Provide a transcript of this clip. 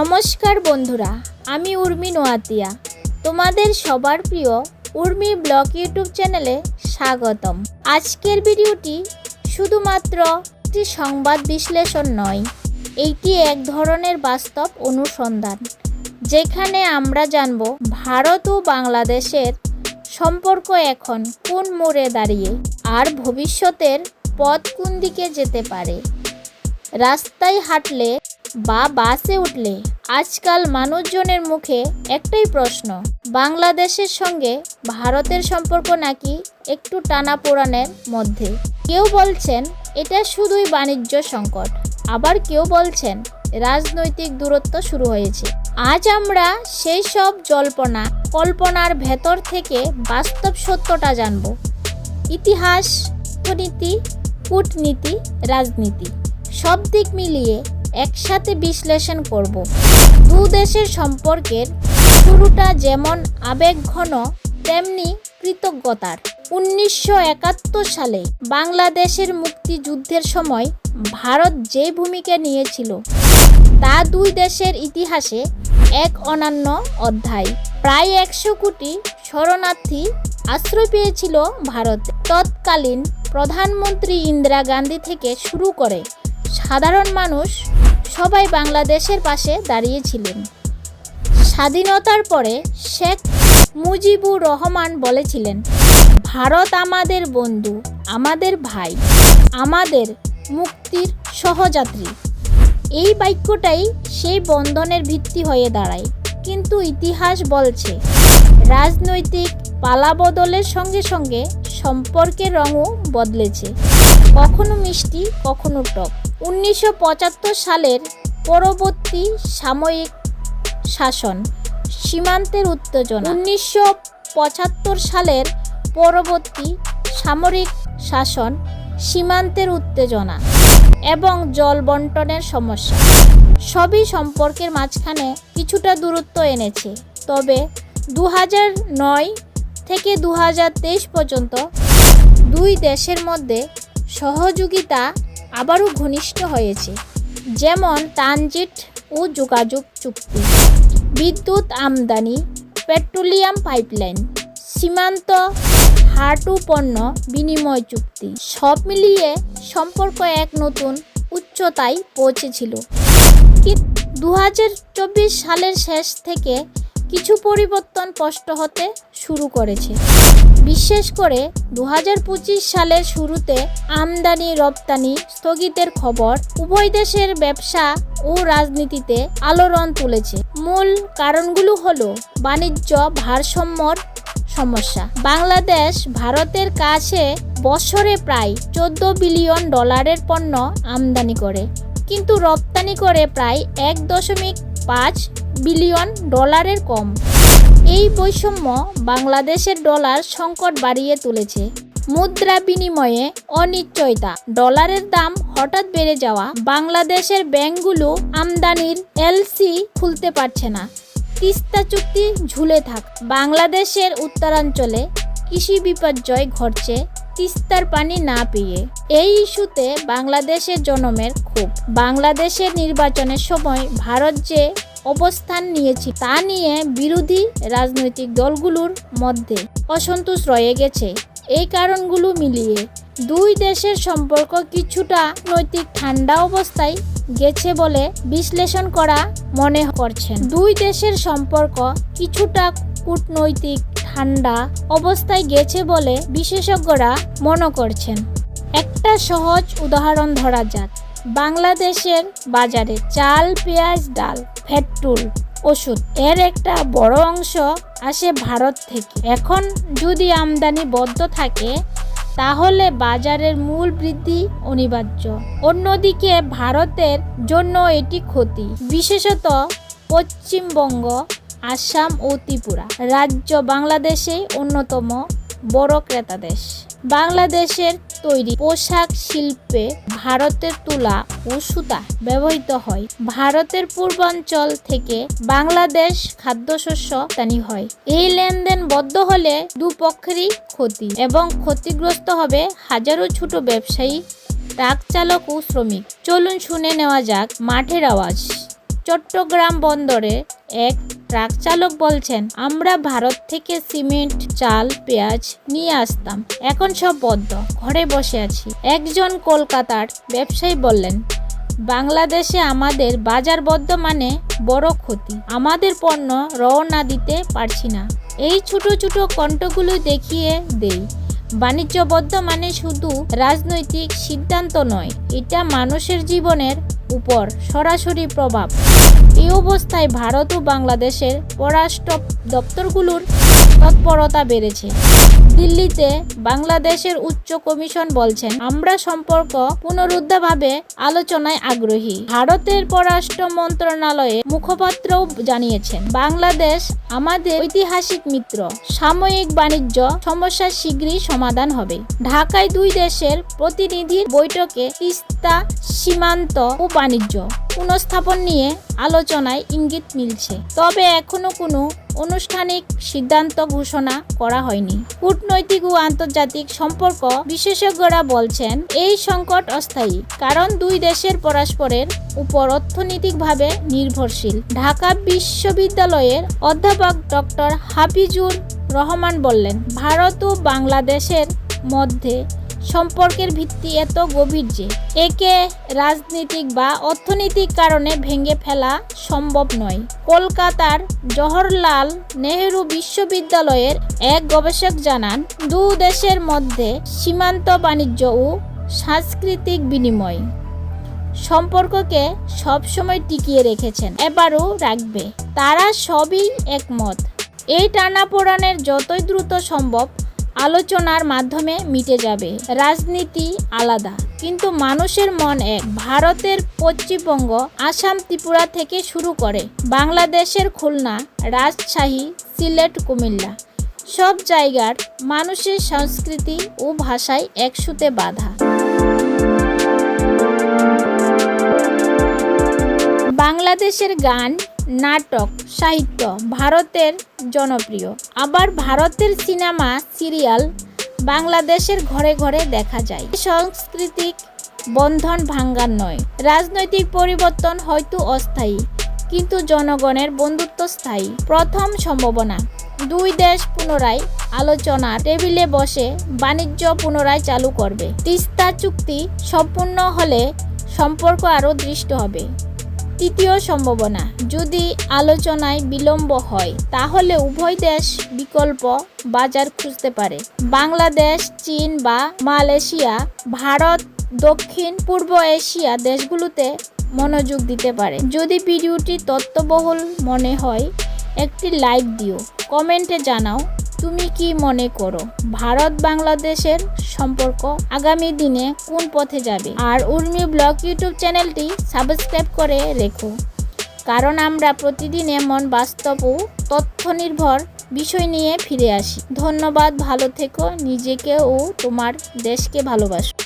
নমস্কার বন্ধুরা, আমি উর্মি নোয়াতিয়া। তোমাদের সবার প্রিয় উর্মি ব্লগ ইউটিউব চ্যানেলে স্বাগতম। আজকের ভিডিওটি শুধুমাত্র একটি সংবাদ বিশ্লেষণ নয় এইটি এক ধরনের বাস্তব অনুসন্ধান, যেখানে আমরা জানব ভারত ও বাংলাদেশের সম্পর্ক এখন কোন মোড়ে দাঁড়িয়ে আর ভবিষ্যতের পথ কোন দিকে যেতে পারে। রাস্তায় হাঁটলে বা বাসে উঠলে আজকাল মানুষজনের মুখে একটাই প্রশ্ন, বাংলাদেশের সঙ্গে ভারতের সম্পর্ক নাকি একটু টানা পোড়ানের মধ্যে? কেউ বলছেন এটা শুধুই বাণিজ্য সংকট, আবার কেউ বলছেন রাজনৈতিক দূরত্ব শুরু হয়েছে। আজ আমরা সেই সব জল্পনা, কল্পনার ভেতর থেকে বাস্তব সত্যটা জানব। ইতিহাস, অর্থনীতি, কূটনীতি, রাজনীতি, সব দিক মিলিয়ে একসাথে বিশ্লেষণ করব। দু দেশের সম্পর্কের শুরুটা যেমন আবেগঘন, তেমনি কৃতজ্ঞতার। উনিশশো একাত্তর সালে বাংলাদেশের মুক্তিযুদ্ধের সময় ভারত যে ভূমিকা নিয়েছিল, তা দুই দেশের ইতিহাসে এক অনন্য অধ্যায়। প্রায় একশো কোটি শরণার্থী আশ্রয় পেয়েছিল ভারতে। তৎকালীন প্রধানমন্ত্রী ইন্দিরা গান্ধী থেকে শুরু করে সাধারণ মানুষ সবাই বাংলাদেশের পাশে দাঁড়িয়েছিলেন। স্বাধীনতার পরে শেখ মুজিবুর রহমান বলেছিলেন, ভারত আমাদের বন্ধু, আমাদের ভাই, আমাদের মুক্তির সহযাত্রী। এই বাক্যটাই সেই বন্ধনের ভিত্তি হয়ে দাঁড়ায়। কিন্তু ইতিহাস বলছে, রাজনৈতিক পালাবদলের সঙ্গে সঙ্গে সম্পর্কের রঙও বদলেছে। কখনো মিষ্টি, কখনো টক। উনিশশো পঁচাত্তর সালের পরবর্তী সাময়িক শাসন, সীমান্তের উত্তেজনা। উনিশশো পঁচাত্তর সালের পরবর্তী সামরিক শাসন, সীমান্তের উত্তেজনা এবং জল বন্টনের সমস্যা। সবই সম্পর্কের মাঝখানে কিছুটা দূরত্ব এনেছে, তবে দু নয় থেকে দু হাজার তেইশ পর্যন্ত দুই দেশের মধ্যে সহযোগিতা আবারও ঘনিষ্ঠ হয়েছে, যেমন ট্রানজিট ও যোগাযোগ চুক্তি, বিদ্যুৎ আমদানি, পেট্রোলিয়াম পাইপলাইন, সীমান্ত হাঁটু পণ্য বিনিময় চুক্তি, সব মিলিয়ে সম্পর্ক এক নতুন উচ্চতায় পৌঁছেছিল। দু হাজার চব্বিশ সালের শেষ থেকে কিছু পরিবর্তন স্পষ্ট হতে শুরু করেছে। বিশেষ করে দু হাজার পঁচিশ সালের শুরুতে আমদানি রপ্তানি স্থগিতের খবর উভয় দেশের ব্যবসা ও রাজনীতিতে আলোড়ন তুলেছে। মূল কারণগুলো হল বাণিজ্য ভারসাম্যর সমস্যা। বাংলাদেশ ভারতের কাছে বছরে প্রায় চোদ্দ বিলিয়ন ডলারের পণ্য আমদানি করে, কিন্তু রপ্তানি করে প্রায় এক দশমিক পাঁচ বিলিয়ন ডলারের কম। এই বৈষম্য বাংলাদেশের ডলার সংকট বাড়িয়ে তুলেছে। মুদ্রা বিনিময়ে অনিশ্চয়তা। ডলারের দাম হঠাৎ বেড়ে যাওয়া বাংলাদেশের ব্যাংকগুলো আমদানির এলসি খুলতে পারছে না। তিস্তা চুক্তি ঝুলে থাক। বাংলাদেশের উত্তরাঞ্চলে কৃষি বিপর্যয় ঘটছে তিস্তার পানি না পেয়ে। এই ইস্যুতে বাংলাদেশের জনমের ক্ষোভ। বাংলাদেশের নির্বাচনের সময় ভারত যে অবস্থান নিয়েছি। তা নিয়ে বিরোধী রাজনৈতিক দলগুলোর মধ্যে অসন্তোষ রয়ে গেছে। এই কারণগুলো মিলিয়ে দুই দেশের সম্পর্ক কিছুটা নৈতিক ঠান্ডা অবস্থায় গেছে বলে বিশ্লেষণ করা মনে করছেন। দুই দেশের সম্পর্ক কিছুটা কূটনৈতিক ঠান্ডা অবস্থায় গেছে বলে বিশেষজ্ঞরা মনে করছেন। একটা সহজ উদাহরণ ধরা যাক। বাংলাদেশের বাজারে চাল, পেঁয়াজ, ডাল পেট্রোল, ওষুধ। এর একটা বড় অংশ আসে ভারত থেকে। এখন যদি আমদানি বদ্ধ থাকে, তাহলে বাজারের মূল বৃদ্ধি অনিবার্য। অন্যদিকে ভারতের জন্য এটি ক্ষতি। বিশেষত পশ্চিমবঙ্গ, আসাম ও ত্রিপুরা। রাজ্য বাংলাদেশে অন্যতম বড় ক্রেতা দেশ। বাংলাদেশের তৈরি পোশাক শিল্পে ভারতের তুলা ও সুতা ব্যবহৃত হয়। ভারতের পূর্বাঞ্চল থেকে বাংলাদেশ খাদ্যশস্য রপ্তানি হয়। এই লেনদেন বদ্ধ হলে দুপক্ষেরই ক্ষতি এবং ক্ষতিগ্রস্ত হবে হাজারো ছোট ব্যবসায়ী, ট্রাক চালক ও শ্রমিক। চলুন শুনে নেওয়া যাক মাঠের আওয়াজ। চট্টগ্রাম বন্দরে এক ট্রাক চালক বলছেন, আমরা ভারত থেকে সিমেন্ট, চাল, পেঁয়াজ নিয়ে আসতাম। এখন সব বদ্ধ। ঘরে বসে আছি। একজন কলকাতার ব্যবসায়ী বললেন, বাংলাদেশে আমাদের বাজার বদ্ধ মানে বড় ক্ষতি। আমাদের পণ্য রওনা দিতে পারছি না। এই ছোট ছোট কণ্ঠগুলো দেখিয়ে দেই। বাণিজ্যবদ্ধ মানে শুধু রাজনৈতিক সিদ্ধান্ত নয়, এটা মানুষের জীবনের উপর সরাসরি প্রভাব। এই অবস্থায় ভারত ও বাংলাদেশের পররাষ্ট্র দপ্তরগুলোর তৎপরতা বেড়েছে। দিল্লিতে বাংলাদেশের উচ্চ কমিশন বলছেন, আমরা সম্পর্ক পুনরুদ্ধারভাবে আলোচনায় আগ্রহী। ভারতের পররাষ্ট্র মন্ত্রণালয়ে মুখপাত্রও জানিয়েছেন, বাংলাদেশ আমাদের ঐতিহাসিক মিত্র। সাময়িক বাণিজ্য সমস্যা শীঘ্রই সমাধান হবে। ঢাকায় দুই দেশের প্রতিনিধির বৈঠকে তিস্তা সীমান্ত ও বাণিজ্য পুনঃস্থাপন নিয়ে আলোচনায় ইঙ্গিত মিলছে। তবে এখনও কোনো আনুষ্ঠানিক সিদ্ধান্ত ঘোষণা করা হয়নি। কূটনৈতিক ও আন্তর্জাতিক সম্পর্ক বিশেষজ্ঞরা বলছেন, এই সংকট অস্থায়ী, কারণ দুই দেশের পরস্পরের উপর অর্থনৈতিকভাবে নির্ভরশীল। ঢাকা বিশ্ববিদ্যালয়ের অধ্যাপক ডক্টর হাফিজুর রহমান বললেন, ভারত ও বাংলাদেশের মধ্যে সম্পর্কের ভিত্তি এত গভীর যে একে রাজনৈতিক বা অর্থনৈতিক কারণে ভেঙে ফেলা সম্ভব নয়। কলকাতার জওহরলাল নেহেরু বিশ্ববিদ্যালয়ের এক গবেষক জানান, দু দেশের মধ্যে সীমান্ত বাণিজ্য ও সাংস্কৃতিক বিনিময় সম্পর্ককে সবসময় টিকিয়ে রেখেছেন, এবারও রাখবে। তারা সবই একমত। এই টানাপোড়ানের যতই দ্রুত সম্ভব আলোচনার মাধ্যমে মিটে যাবে। রাজনীতি আলাদা। কিন্তু মানুষের মন এক ভারতের পশ্চিমবঙ্গ আসাম ত্রিপুরা থেকে শুরু করে বাংলাদেশের খুলনা, রাজশাহী, সিলেট, কুমিল্লা। সব জায়গার মানুষের সংস্কৃতি ও ভাষায় একসুতে বাধা। বাংলাদেশের গান, নাটক, সাহিত্য ভারতের জনপ্রিয়। আবার ভারতের সিনেমা, সিরিয়াল বাংলাদেশের ঘরে ঘরে দেখা যায়। সাংস্কৃতিক বন্ধন ভাঙ্গার নয়। রাজনৈতিক পরিবর্তন হয়তো অস্থায়ী, কিন্তু জনগণের বন্ধুত্ব স্থায়ী। প্রথম সম্ভাবনা, দুই দেশ পুনরায় আলোচনা টেবিলে বসে বাণিজ্য পুনরায় চালু করবে। তিস্তা চুক্তি সম্পূর্ণ হলে সম্পর্ক আরও দৃষ্ট হবে। তৃতীয় সম্ভাবনা, যদি আলোচনায় বিলম্ব হয়, তাহলে উভয় দেশ বিকল্প বাজার খুঁজতে পারে। বাংলাদেশ, চীন বা মালয়েশিয়া, ভারত, দক্ষিণ, পূর্ব এশিয়া দেশগুলোতে মনোযোগ দিতে পারে। যদি ভিডিওটি তত্ত্ববহুল মনে হয়, একটি লাইক দিও, কমেন্টে জানাও। তুমি কি মনে করো ভারত বাংলাদেশের সম্পর্ক আগামী দিনে কোন পথে যাবে? আর উর্মি ব্লগ ইউটিউব চ্যানেলটি সাবস্ক্রাইব করে রেখো। কারণ আমরা প্রতিদিন এমন বাস্তব ও তথ্য নির্ভর বিষয় নিয়ে ফিরে আসি। ধন্যবাদ, ভালো থেকো, নিজেকে ও তোমার দেশকে ভালোবাসো।